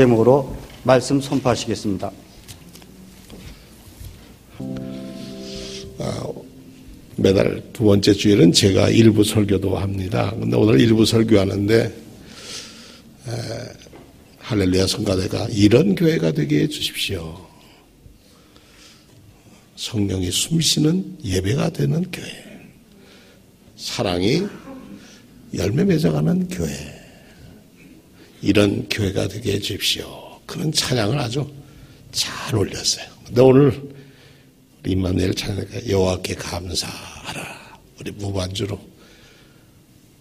제목으로 말씀 선포하시겠습니다. 매달 두 번째 주일은 제가 일부 설교도 합니다. 근데 오늘 일부 설교하는데 에, 할렐루야 성가대가 이런 교회가 되게 해 주십시오. 성령이 숨쉬는 예배가 되는 교회. 사랑이 열매 맺어가는 교회. 이런 교회가 되게 해 주십시오. 그런 찬양을 아주 잘 올렸어요. 근데 오늘 임마누엘 찬양가 여호와께 감사하라. 우리 무반주로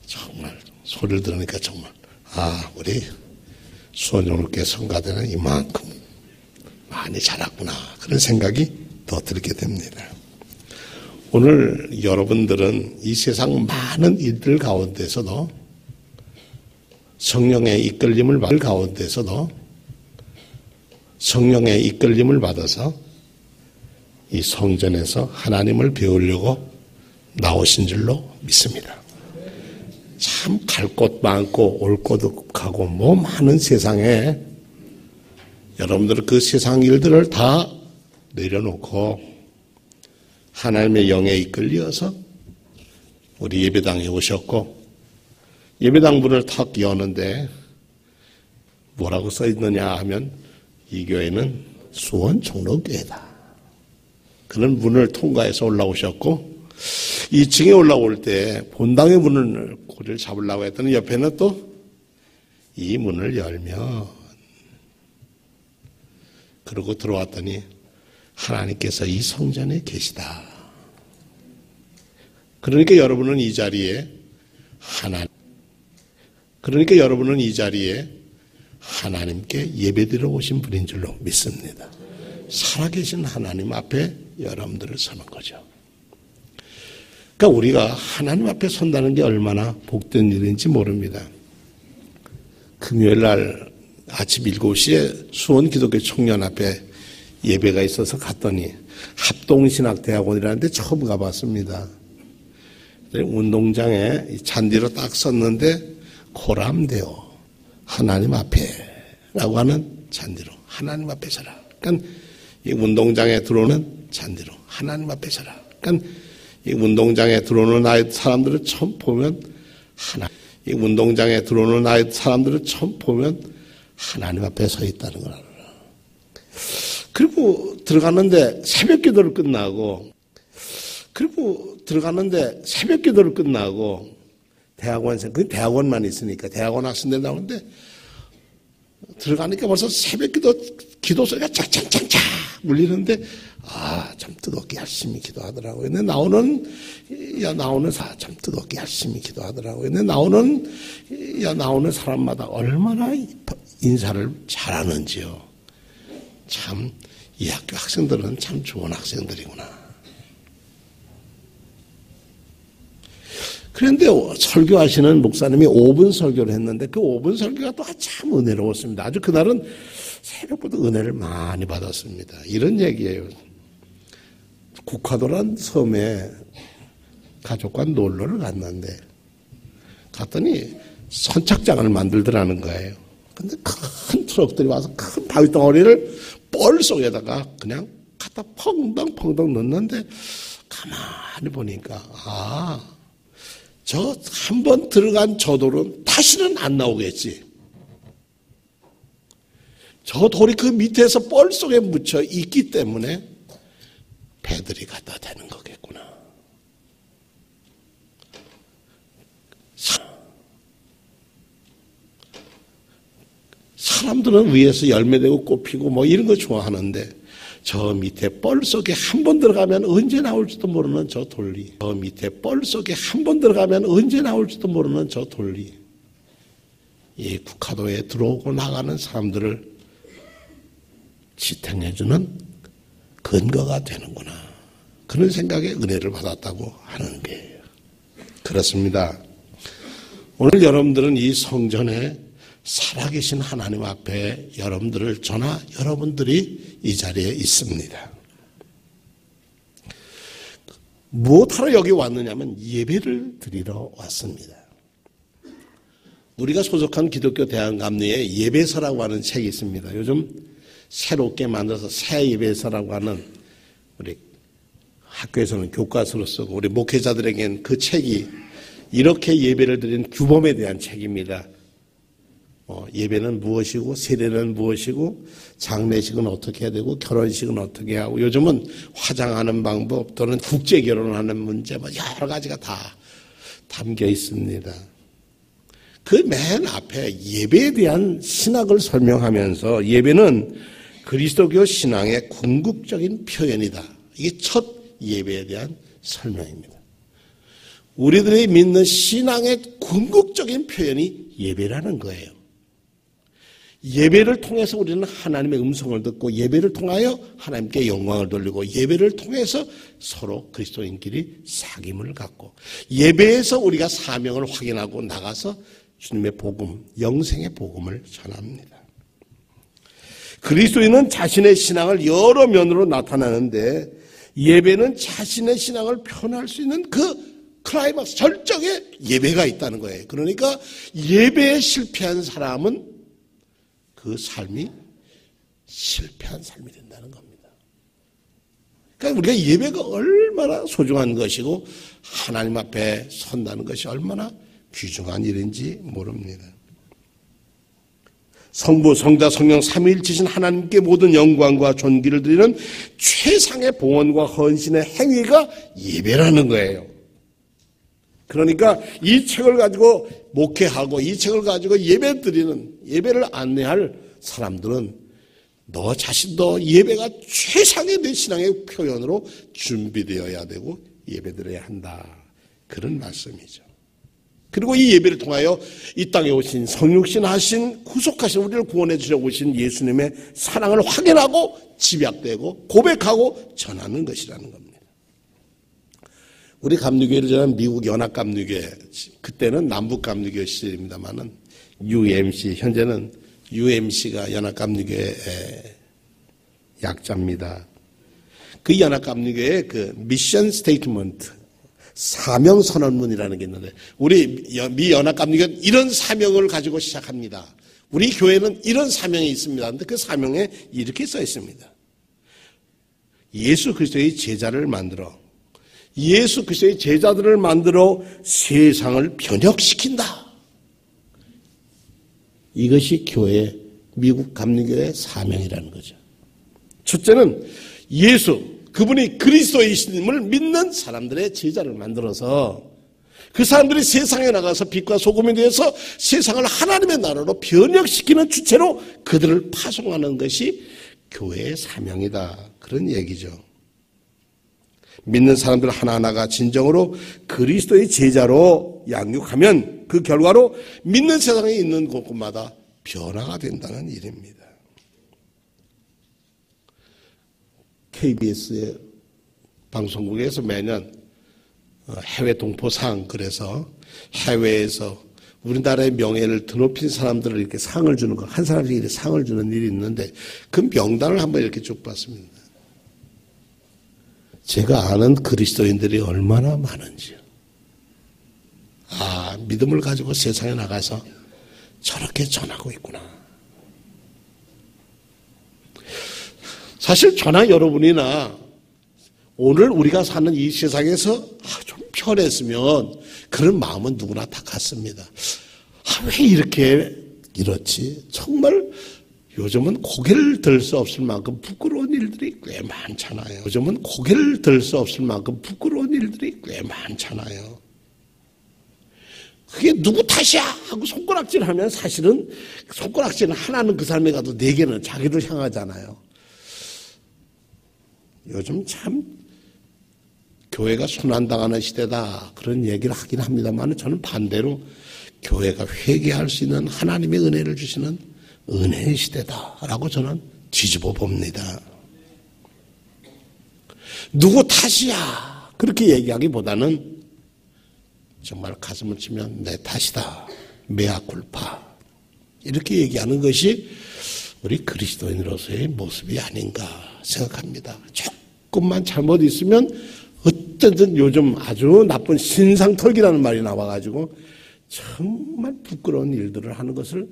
정말 소리를 들으니까 정말 아 우리 수원용롭게 성가대는 이만큼 많이 자랐구나 그런 생각이 더 들게 됩니다. 오늘 여러분들은 이 세상 많은 일들 가운데서도 성령의 이끌림을 받을 가운데서도 성령의 이끌림을 받아서 이 성전에서 하나님을 배우려고 나오신 줄로 믿습니다. 참 갈 곳 많고 올곳 가고 뭐 많은 세상에 여러분들 그 세상 일들을 다 내려놓고 하나님의 영에 이끌려서 우리 예배당에 오셨고 예배당 문을 탁 여는데 뭐라고 써 있느냐 하면 이 교회는 수원 종로교회다. 그런 문을 통과해서 올라오셨고 2층에 올라올 때 본당의 문을 고리를 잡으려고 했더니 옆에는 또 이 문을 열면 그러고 들어왔더니 하나님께서 이 성전에 계시다. 그러니까 여러분은 이 자리에 하나님 그러니까 여러분은 이 자리에 하나님께 예배드려 오신 분인 줄로 믿습니다. 살아계신 하나님 앞에 여러분들을 서는 거죠. 그러니까 우리가 하나님 앞에 선다는 게 얼마나 복된 일인지 모릅니다. 금요일 날 아침 7시에 수원 기독교 청년 앞에 예배가 있어서 갔더니 합동신학대학원이라는 데 처음 가봤습니다. 운동장에 잔디로 딱 섰는데 고람되어 하나님 앞에라고 하는 잔디로 하나님 앞에 서라. 그러니까 이 운동장에 들어오는 잔디로 하나님 앞에 서라. 그러니까 이 운동장에 들어오는 아이 사람들을 처음 보면 하나 이 운동장에 들어오는 아이 사람들을 처음 보면 하나님 앞에 서 있다는 걸 알아. 그리고 들어갔는데 새벽 기도를 끝나고 그리고 들어갔는데 새벽 기도를 끝나고 대학원생 그 대학원만 있으니까 대학원 학생들 나오는데 들어가니까 벌써 새벽 기도 기도 소리가 짝짝짝짝 울리는데 아 참 뜨겁게 열심히 기도하더라고요. 근데 나오는 야 나오는 사 참 뜨겁게 열심히 기도하더라고요. 근데 나오는 야 나오는 사람마다 얼마나 인사를 잘하는지요. 참 이 학교 학생들은 참 좋은 학생들이구나. 그런데 설교하시는 목사님이 5분 설교를 했는데 그 5분 설교가 또 참 은혜로웠습니다. 아주 그날은 새벽부터 은혜를 많이 받았습니다. 이런 얘기예요. 국화도란 섬에 가족과 놀러를 갔는데 갔더니 선착장을 만들더라는 거예요. 근데 큰 트럭들이 와서 큰 바위 덩어리를 뻘 속에다가 그냥 갖다 펑덩펑덩 넣는데 가만히 보니까 아, 저 한 번 들어간 저 돌은 다시는 안 나오겠지. 저 돌이 그 밑에서 뻘 속에 묻혀 있기 때문에 배들이 갖다 대는 거겠구나. 사람들은 위에서 열매되고 꽃피고 뭐 이런 거 좋아하는데 저 밑에 뻘 속에 한 번 들어가면 언제 나올지도 모르는 저 돌리. 저 밑에 뻘 속에 한 번 들어가면 언제 나올지도 모르는 저 돌리. 이 국화도에 들어오고 나가는 사람들을 지탱해주는 근거가 되는구나. 그런 생각에 은혜를 받았다고 하는 거예요. 그렇습니다. 오늘 여러분들은 이 성전에 살아계신 하나님 앞에 여러분들을 저나 여러분들이 이 자리에 있습니다. 무엇하러 여기 왔느냐면 예배를 드리러 왔습니다. 우리가 소속한 기독교 대한감리에 예배서라고 하는 책이 있습니다. 요즘 새롭게 만들어서 새 예배서라고 하는 우리 학교에서는 교과서로 쓰고 우리 목회자들에게는 그 책이 이렇게 예배를 드린 규범에 대한 책입니다. 어, 예배는 무엇이고 세례는 무엇이고 장례식은 어떻게 해야 되고 결혼식은 어떻게 하고 요즘은 화장하는 방법 또는 국제 결혼하는 문제 뭐 여러 가지가 다 담겨 있습니다. 그 맨 앞에 예배에 대한 신학을 설명하면서 예배는 그리스도교 신앙의 궁극적인 표현이다. 이게 첫 예배에 대한 설명입니다. 우리들이 믿는 신앙의 궁극적인 표현이 예배라는 거예요. 예배를 통해서 우리는 하나님의 음성을 듣고 예배를 통하여 하나님께 영광을 돌리고 예배를 통해서 서로 그리스도인끼리 사귐을 갖고 예배에서 우리가 사명을 확인하고 나가서 주님의 복음, 영생의 복음을 전합니다. 그리스도인은 자신의 신앙을 여러 면으로 나타나는데 예배는 자신의 신앙을 표현할 수 있는 그 클라이막스 절정의 예배가 있다는 거예요. 그러니까 예배에 실패한 사람은 그 삶이 실패한 삶이 된다는 겁니다. 그러니까 우리가 예배가 얼마나 소중한 것이고 하나님 앞에 선다는 것이 얼마나 귀중한 일인지 모릅니다. 성부, 성자, 성령 삼위일체신 하나님께 모든 영광과 존귀를 드리는 최상의 봉헌과 헌신의 행위가 예배라는 거예요. 그러니까 이 책을 가지고 목회하고 이 책을 가지고 예배 드리는 예배를 안내할 사람들은 너 자신도 예배가 최상의 내 신앙의 표현으로 준비되어야 되고 예배 드려야 한다. 그런 말씀이죠. 그리고 이 예배를 통하여 이 땅에 오신 성육신 하신 구속하신 우리를 구원해 주려 오신 예수님의 사랑을 확인하고 집약되고 고백하고 전하는 것이라는 겁니다. 우리 감리교회를 저는 미국 연합 감리교회 그때는 남북 감리교회 시절입니다만은 UMC 현재는 UMC가 연합 감리교회 약자입니다. 그 연합 감리교회 그 미션 스테이트먼트 사명 선언문이라는 게 있는데 우리 미 연합 감리교회 이런 사명을 가지고 시작합니다. 우리 교회는 이런 사명이 있습니다. 근데 그 사명에 이렇게 써 있습니다. 예수 그리스도의 제자를 만들어 예수 그리스도의 제자들을 만들어 세상을 변혁시킨다. 이것이 교회 미국 감리교의 사명이라는 거죠. 첫째는 예수 그분이 그리스도이심을 믿는 사람들의 제자를 만들어서 그 사람들이 세상에 나가서 빛과 소금이 되어서 세상을 하나님의 나라로 변혁시키는 주체로 그들을 파송하는 것이 교회의 사명이다. 그런 얘기죠. 믿는 사람들 하나하나가 진정으로 그리스도의 제자로 양육하면 그 결과로 믿는 세상에 있는 곳곳마다 변화가 된다는 일입니다. KBS의 방송국에서 매년 어, 해외 동포상 그래서 해외에서 우리나라의 명예를 드높인 사람들을 이렇게 상을 주는 거, 한 사람씩 이렇게 상을 주는 일이 있는데 그 명단을 한번 이렇게 쭉 봤습니다. 제가 아는 그리스도인들이 얼마나 많은지요. 아, 믿음을 가지고 세상에 나가서 저렇게 전하고 있구나. 사실 저나 여러분이나 오늘 우리가 사는 이 세상에서 아, 좀 편했으면 그런 마음은 누구나 다 같습니다. 아, 왜 이렇게 이렇지? 정말 요즘은 고개를 들 수 없을 만큼 부끄러운 일들이 꽤 많잖아요. 요즘은 고개를 들 수 없을 만큼 부끄러운 일들이 꽤 많잖아요. 그게 누구 탓이야? 하고 손가락질 하면 사실은 손가락질 하나는 그 사람에 가도 네 개는 자기를 향하잖아요. 요즘 참 교회가 순환당하는 시대다. 그런 얘기를 하긴 합니다만 저는 반대로 교회가 회개할 수 있는 하나님의 은혜를 주시는 은혜의 시대다라고 저는 뒤집어 봅니다. 누구 탓이야 그렇게 얘기하기보다는 정말 가슴을 치면 내 탓이다 메아culpa 이렇게 얘기하는 것이 우리 그리스도인으로서의 모습이 아닌가 생각합니다. 조금만 잘못 있으면 어쨌든 요즘 아주 나쁜 신상털기라는 말이 나와가지고 정말 부끄러운 일들을 하는 것을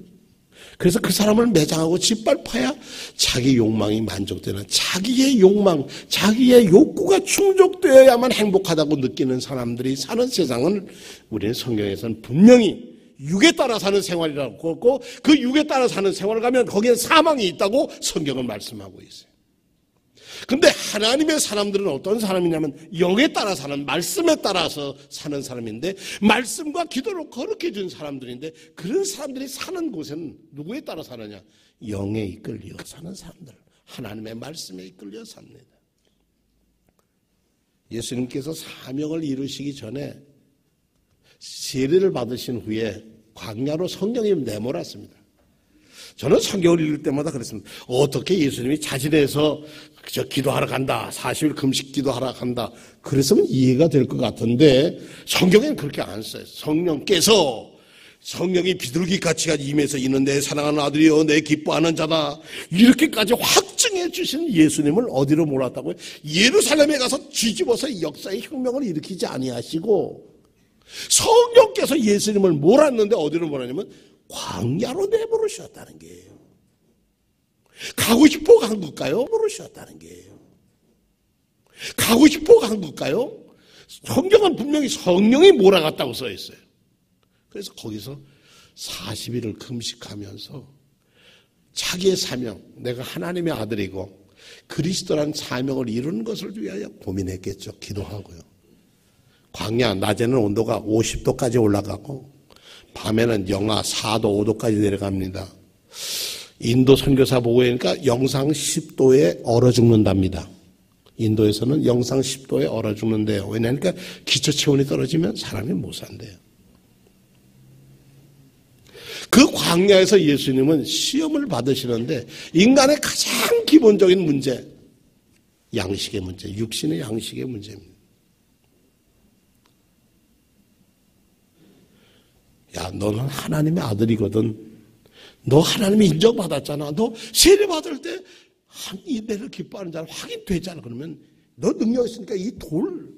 그래서 그 사람을 매장하고 짓밟아야 자기 욕망이 만족되는 자기의 욕망, 자기의 욕구가 충족되어야만 행복하다고 느끼는 사람들이 사는 세상은 우리는 성경에서는 분명히 육에 따라 사는 생활이라고 했고 그 육에 따라 사는 생활을 가면 거기에 사망이 있다고 성경은 말씀하고 있어요. 근데 하나님의 사람들은 어떤 사람이냐면 영에 따라 사는 말씀에 따라서 사는 사람인데 말씀과 기도로 거룩해 준 사람들인데 그런 사람들이 사는 곳은 누구에 따라 사느냐? 영에 이끌려 사는 사람들. 하나님의 말씀에 이끌려 삽니다. 예수님께서 사명을 이루시기 전에 세례를 받으신 후에 광야로 성령이 내몰았습니다. 저는 성경을 읽을 때마다 그랬습니다. 어떻게 예수님이 자진해서 저 기도하러 간다. 40일 금식 기도하러 간다. 그랬으면 이해가 될 것 같은데 성경에는 그렇게 안 써요. 성령께서 성령이 비둘기 같이 임해서 이는 내 사랑하는 아들이여 내 기뻐하는 자다. 이렇게까지 확증해 주신 예수님을 어디로 몰았다고요? 예루살렘에 가서 뒤집어서 역사의 혁명을 일으키지 아니하시고 성령께서 예수님을 몰았는데 어디로 몰았냐면 광야로 내버리셨다는 게예요. 가고 싶어 간 걸까요? 모르셨다는 게예요. 가고 싶어 간 걸까요? 성경은 분명히 성령이 몰아갔다고 써 있어요. 그래서 거기서 40일을 금식하면서 자기의 사명, 내가 하나님의 아들이고 그리스도란 사명을 이루는 것을 위하여 고민했겠죠. 기도하고요. 광야, 낮에는 온도가 50도까지 올라가고 밤에는 영하 4도, 5도까지 내려갑니다. 인도 선교사 보고하니까 영상 10도에 얼어 죽는답니다. 인도에서는 영상 10도에 얼어 죽는데요. 왜냐하니까 기초 체온이 떨어지면 사람이 못 산대요. 그 광야에서 예수님은 시험을 받으시는데 인간의 가장 기본적인 문제, 양식의 문제, 육신의 양식의 문제입니다. 야, 너는 하나님의 아들이거든. 너 하나님이 인정받았잖아. 너 세례 받을 때 이 내를 기뻐하는 자는 확인되잖아. 그러면 너 능력 있으니까 이 돌,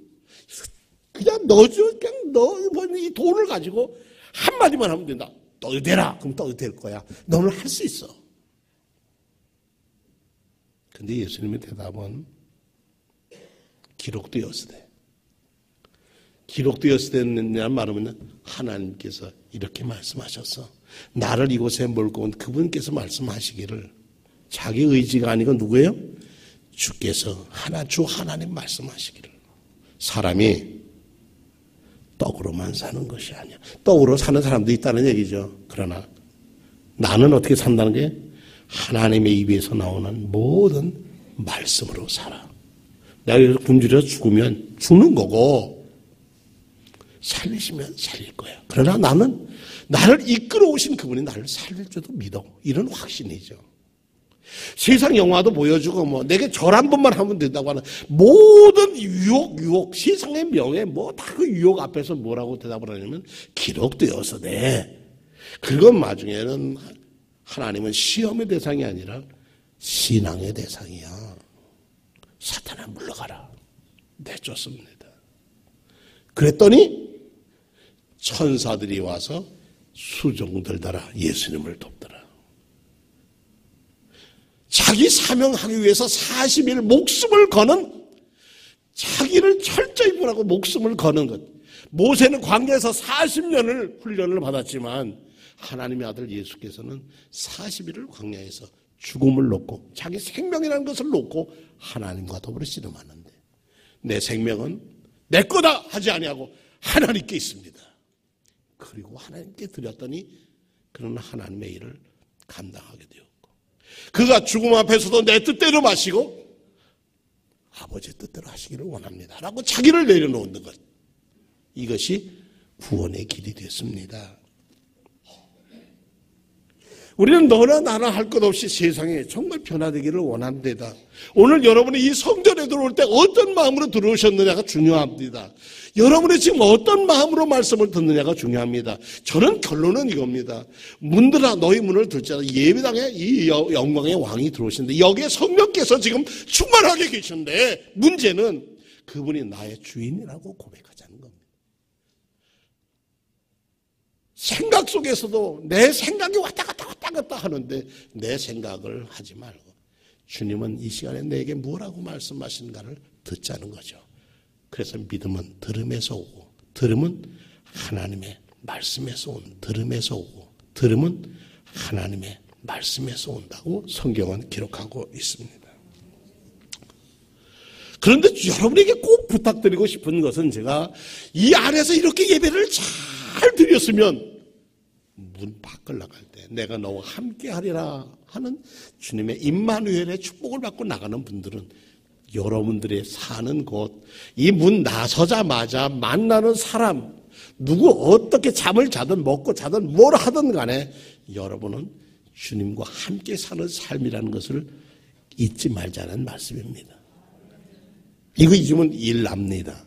그냥 넣어줘. 그냥 넣어버리는 이 돌을 가지고 한마디만 하면 된다. 떠도 되라. 그럼 떠도 될 거야. 너는 할 수 있어. 근데 예수님의 대답은 기록되었으되. 기록되었으되는 말은 하나님께서 이렇게 말씀하셨어. 나를 이곳에 몰고 온 그분께서 말씀하시기를 자기 의지가 아니고 누구예요? 주께서 하나 주 하나님 말씀하시기를 사람이 떡으로만 사는 것이 아니야. 떡으로 사는 사람도 있다는 얘기죠. 그러나 나는 어떻게 산다는 게 하나님의 입에서 나오는 모든 말씀으로 살아. 내가 굶주려 죽으면 죽는 거고 살리시면 살릴 거야. 그러나 나는 나를 이끌어 오신 그분이 나를 살릴 줄도 믿어. 이런 확신이죠. 세상 영화도 보여주고 뭐 내게 절 한 번만 하면 된다고 하는 모든 유혹 유혹 세상의 명예 뭐 다 그 유혹 앞에서 뭐라고 대답을 하냐면 기록되어서 네 그건 나중에는 하나님은 시험의 대상이 아니라 신앙의 대상이야 사탄아 물러가라 내쫓습니다 그랬더니 천사들이 와서 수종들 따라 예수님을 돕더라. 자기 사명하기 위해서 40일 목숨을 거는 자기를 철저히 보라고 목숨을 거는 것. 모세는 광야에서 40년을 훈련을 받았지만 하나님의 아들 예수께서는 40일을 광야에서 죽음을 놓고 자기 생명이라는 것을 놓고 하나님과 더불어 씨름하는데 내 생명은 내 거다 하지 아니하고 하나님께 있습니다. 그리고 하나님께 드렸더니 그는 하나님의 일을 감당하게 되었고 그가 죽음 앞에서도 내 뜻대로 마시고 아버지 뜻대로 하시기를 원합니다. 라고 자기를 내려놓는 것. 이것이 구원의 길이 됐습니다. 우리는 너나 나나 할 것 없이 세상에 정말 변화되기를 원합니다. 오늘 여러분이 이 성전에 들어올 때 어떤 마음으로 들어오셨느냐가 중요합니다. 여러분이 지금 어떤 마음으로 말씀을 듣느냐가 중요합니다. 저는 결론은 이겁니다. 문들아 너희 문을 들자라 예배당에 이 영광의 왕이 들어오신데 여기에 성령께서 지금 충만하게 계신데 문제는 그분이 나의 주인이라고 고백하자는 겁니다. 생각 속에서도 내 생각이 왔다 갔다 갔다 하는데 내 생각을 하지 말고 주님은 이 시간에 내게 뭐라고 말씀하시는가를 듣자는 거죠. 그래서 믿음은 들음에서 오고 들음은 하나님의 말씀에서 온 들음에서 오고 들음은 하나님의 말씀에서 온다고 성경은 기록하고 있습니다. 그런데 여러분에게 꼭 부탁드리고 싶은 것은 제가 이 안에서 이렇게 예배를 잘 드렸으면 문 밖을 나갈 때 내가 너와 함께 하리라 하는 주님의 임마누엘의 축복을 받고 나가는 분들은 여러분들의 사는 곳, 이 문 나서자마자 만나는 사람, 누구 어떻게 잠을 자든 먹고 자든 뭘 하든 간에 여러분은 주님과 함께 사는 삶이라는 것을 잊지 말자는 말씀입니다. 이거 잊으면 일 납니다.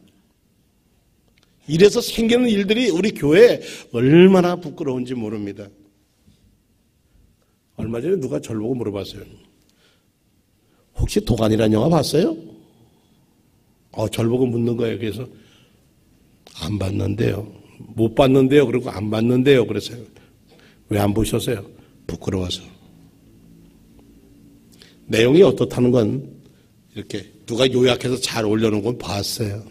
이래서 생기는 일들이 우리 교회에 얼마나 부끄러운지 모릅니다. 얼마 전에 누가 저를 보고 물어봤어요. 혹시 도관이라는 영화 봤어요? 어, 저를 보고 묻는 거예요. 그래서 안 봤는데요. 못 봤는데요. 그리고 안 봤는데요. 그래서요. 왜안 보셨어요? 부끄러워서. 내용이 어떻다는 건 이렇게 누가 요약해서 잘 올려놓은 건 봤어요.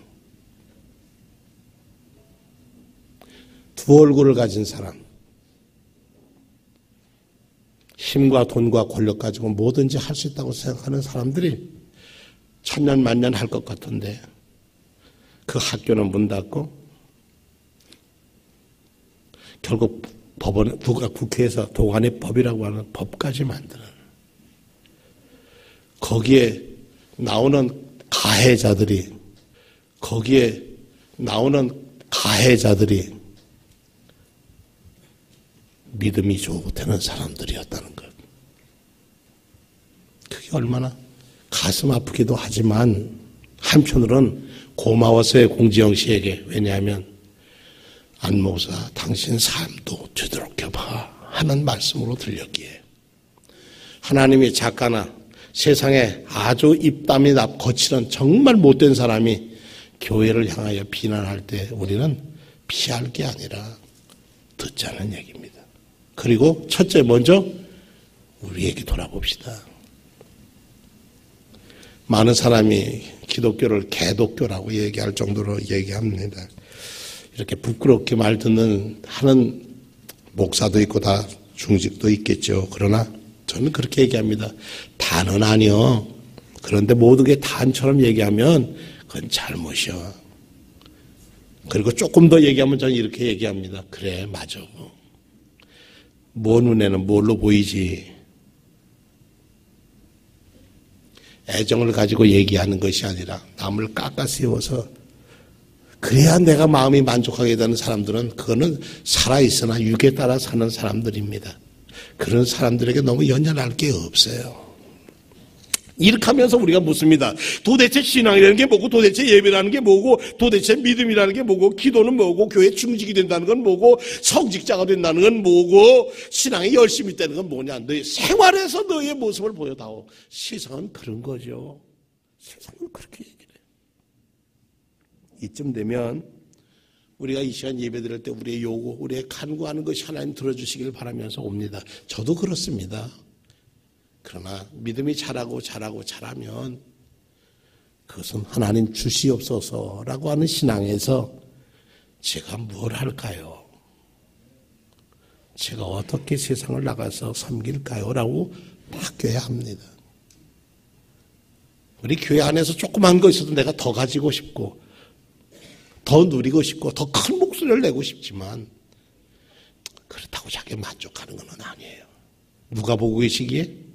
두 얼굴을 가진 사람. 힘과 돈과 권력 가지고 뭐든지 할 수 있다고 생각하는 사람들이 천년 만년 할 것 같은데 그 학교는 문 닫고 결국 법원에 누가 국회에서 도관의 법이라고 하는 법까지 만드는 거기에 나오는 가해자들이 거기에 나오는 가해자들이 믿음이 좋되는 사람들이었다는 것. 그게 얼마나 가슴 아프기도 하지만 한편으로는 고마워서의 공지영 씨에게 왜냐하면 안 목사 당신 삶도 되도록해봐 하는 말씀으로 들렸기에 하나님이 작가나 세상에 아주 입담이 납 거칠은 정말 못된 사람이 교회를 향하여 비난할 때 우리는 피할 게 아니라 듣자는 얘기입니다. 그리고 첫째 먼저 우리에게 돌아봅시다. 많은 사람이 기독교를 개독교라고 얘기할 정도로 얘기합니다. 이렇게 부끄럽게 말 듣는 하는 목사도 있고 다 중직도 있겠죠. 그러나 저는 그렇게 얘기합니다. 단은 아니요. 그런데 모든 게 단처럼 얘기하면 그건 잘못이요. 그리고 조금 더 얘기하면 저는 이렇게 얘기합니다. 그래, 맞아. 뭐 눈에는 뭘로 보이지? 애정을 가지고 얘기하는 것이 아니라 남을 깎아 세워서 그래야 내가 마음이 만족하게 되는 사람들은 그거는 살아있으나 육에 따라 사는 사람들입니다. 그런 사람들에게 너무 연연할 게 없어요. 이렇게 하면서 우리가 묻습니다. 도대체 신앙이라는 게 뭐고, 도대체 예배라는 게 뭐고, 도대체 믿음이라는 게 뭐고, 기도는 뭐고, 교회 중직이 된다는 건 뭐고, 성직자가 된다는 건 뭐고, 신앙이 열심히 되는 건 뭐냐. 너의 생활에서 너의 모습을 보여다오. 세상은 그런 거죠. 세상은 그렇게 얘기를 해요. 이쯤 되면 우리가 이 시간 예배 드릴 때 우리의 요구, 우리의 간구하는 것이 하나님 들어주시길 바라면서 옵니다. 저도 그렇습니다. 그러나 믿음이 자라고 자라고 자라면 그것은 하나님 주시옵소서라고 하는 신앙에서 제가 뭘 할까요? 제가 어떻게 세상을 나가서 섬길까요? 라고 바뀌어야 합니다. 우리 교회 안에서 조그만 거 있어도 내가 더 가지고 싶고, 더 누리고 싶고, 더 큰 목소리를 내고 싶지만, 그렇다고 자기 만족하는 건 아니에요. 누가 보고 계시기에?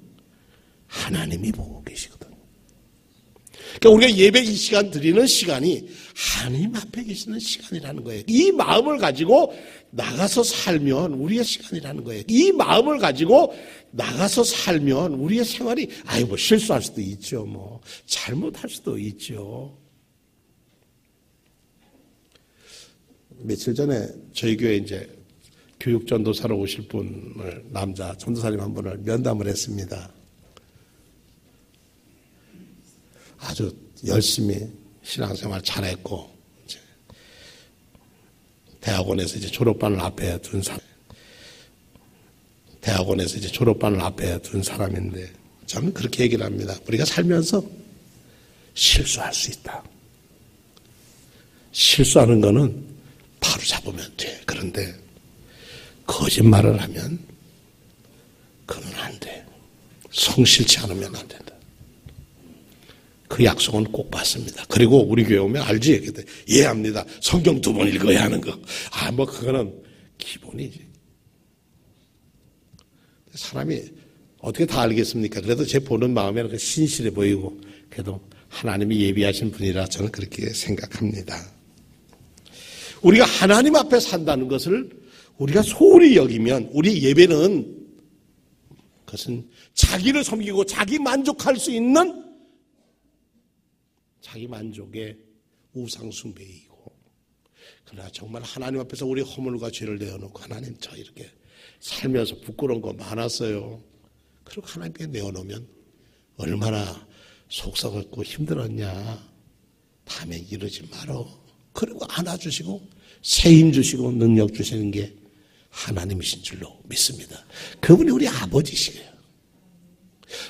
하나님이 보고 계시거든. 그러니까 우리가 예배 이 시간 드리는 시간이 하나님 앞에 계시는 시간이라는 거예요. 이 마음을 가지고 나가서 살면 우리의 시간이라는 거예요. 이 마음을 가지고 나가서 살면 우리의 생활이 아이 뭐 실수할 수도 있죠. 뭐 잘못할 수도 있죠. 며칠 전에 저희 교회 이제 교육 전도사로 오실 분을 남자 전도사님 한 분을 면담을 했습니다. 아주 열심히 신앙생활 잘했고 대학원에서 이제 졸업반을 앞에 둔 사람. 대학원에서 이제 졸업반을 앞에 둔 사람인데 저는 그렇게 얘기를 합니다. 우리가 살면서 실수할 수 있다. 실수하는 거는 바로 잡으면 돼. 그런데 거짓말을 하면 그건 안 돼. 성실치 않으면 안 된다. 그 약속은 꼭 받습니다. 그리고 우리 교회 오면 알지? 그때 이해합니다. 성경 두 번 읽어야 하는 거. 아, 뭐 그거는 기본이지. 사람이 어떻게 다 알겠습니까? 그래도 제 보는 마음에는 그 신실해 보이고 그래도 하나님이 예비하신 분이라 저는 그렇게 생각합니다. 우리가 하나님 앞에 산다는 것을 우리가 소홀히 여기면 우리 예배는 그것은 자기를 섬기고 자기 만족할 수 있는 자기 만족의 우상숭배이고 그러나 정말 하나님 앞에서 우리 허물과 죄를 내어놓고 하나님 저 이렇게 살면서 부끄러운 거 많았어요. 그리고 하나님께 내어놓으면 얼마나 속상했고 힘들었냐. 다음에 이러지 말어. 그리고 안아주시고 새 힘 주시고 능력 주시는 게 하나님이신 줄로 믿습니다. 그분이 우리 아버지시에요.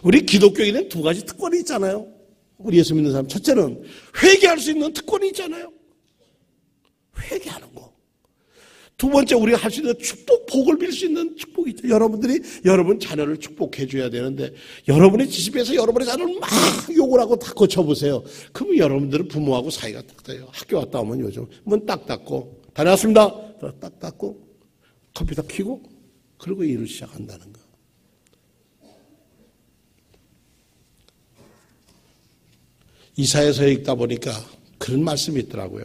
우리 기독교인은 두 가지 특권이 있잖아요. 우리 예수 믿는 사람. 첫째는 회개할 수 있는 특권이 있잖아요. 회개하는 거. 두 번째 우리가 할 수 있는 축복, 복을 빌 수 있는 축복이 있죠. 여러분들이 여러분 자녀를 축복해 줘야 되는데 여러분의 집에서 여러분의 자녀를 막 욕을 하고 다 고쳐보세요. 그러면 여러분들은 부모하고 사이가 딱 돼요. 학교 갔다 오면 요즘 문 딱 닫고 다녀왔습니다. 딱 닫고 컴퓨터 켜고 그리고 일을 시작한다는 거. 이사에서 읽다 보니까 그런 말씀이 있더라고요.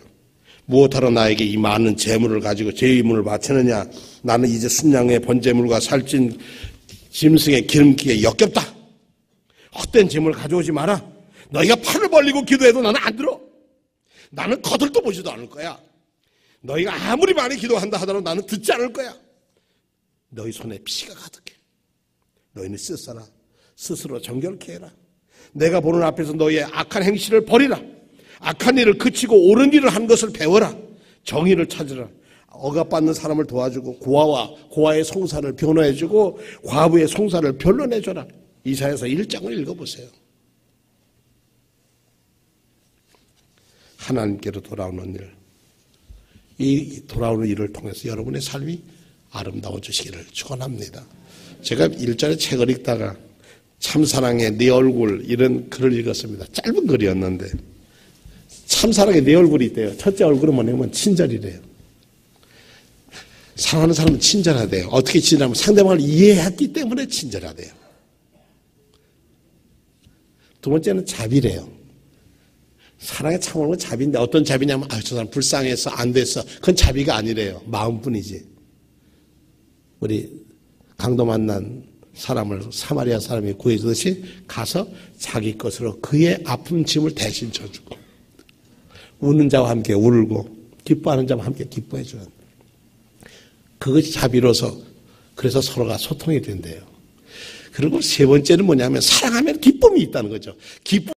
무엇하러 나에게 이 많은 재물을 가지고 제 의문을 바치느냐? 나는 이제 순양의 번제물과 살찐 짐승의 기름기에 역겹다. 헛된 짐을 가져오지 마라. 너희가 팔을 벌리고 기도해도 나는 안 들어. 나는 거들떠 보지도 않을 거야. 너희가 아무리 많이 기도한다 하더라도 나는 듣지 않을 거야. 너희 손에 피가 가득해. 너희는 스스라. 스스로 정결케 해라. 내가 보는 앞에서 너희의 악한 행실을 버리라. 악한 일을 그치고 옳은 일을 한 것을 배워라. 정의를 찾으라. 억압받는 사람을 도와주고 고아와 고아의 송사를 변호해주고 과부의 송사를 변론해줘라. 이사에서 1장을 읽어보세요. 하나님께로 돌아오는 일. 이 돌아오는 일을 통해서 여러분의 삶이 아름다워지시기를 축원합니다. 제가 일전에 책을 읽다가 참사랑의 네 얼굴 이런 글을 읽었습니다. 짧은 글이었는데 참사랑의 네 얼굴이 있대요. 첫째 얼굴은 뭐냐면 친절이래요. 사랑하는 사람은 친절하대요. 어떻게 친절하면 상대방을 이해했기 때문에 친절하대요. 두 번째는 자비래요. 사랑의 참으로 자비인데 어떤 자비냐면 아, 저 사람 불쌍해서 안 됐어. 그건 자비가 아니래요. 마음뿐이지. 우리 강도 만난 사람을 사마리아 사람이 구해주듯이 가서 자기 것으로 그의 아픈 짐을 대신 져주고 우는 자와 함께 울고 기뻐하는 자와 함께 기뻐해 주는 그것이 자비로서 그래서 서로가 소통이 된대요. 그리고 세 번째는 뭐냐면 사랑하면 기쁨이 있다는 거죠. 기쁨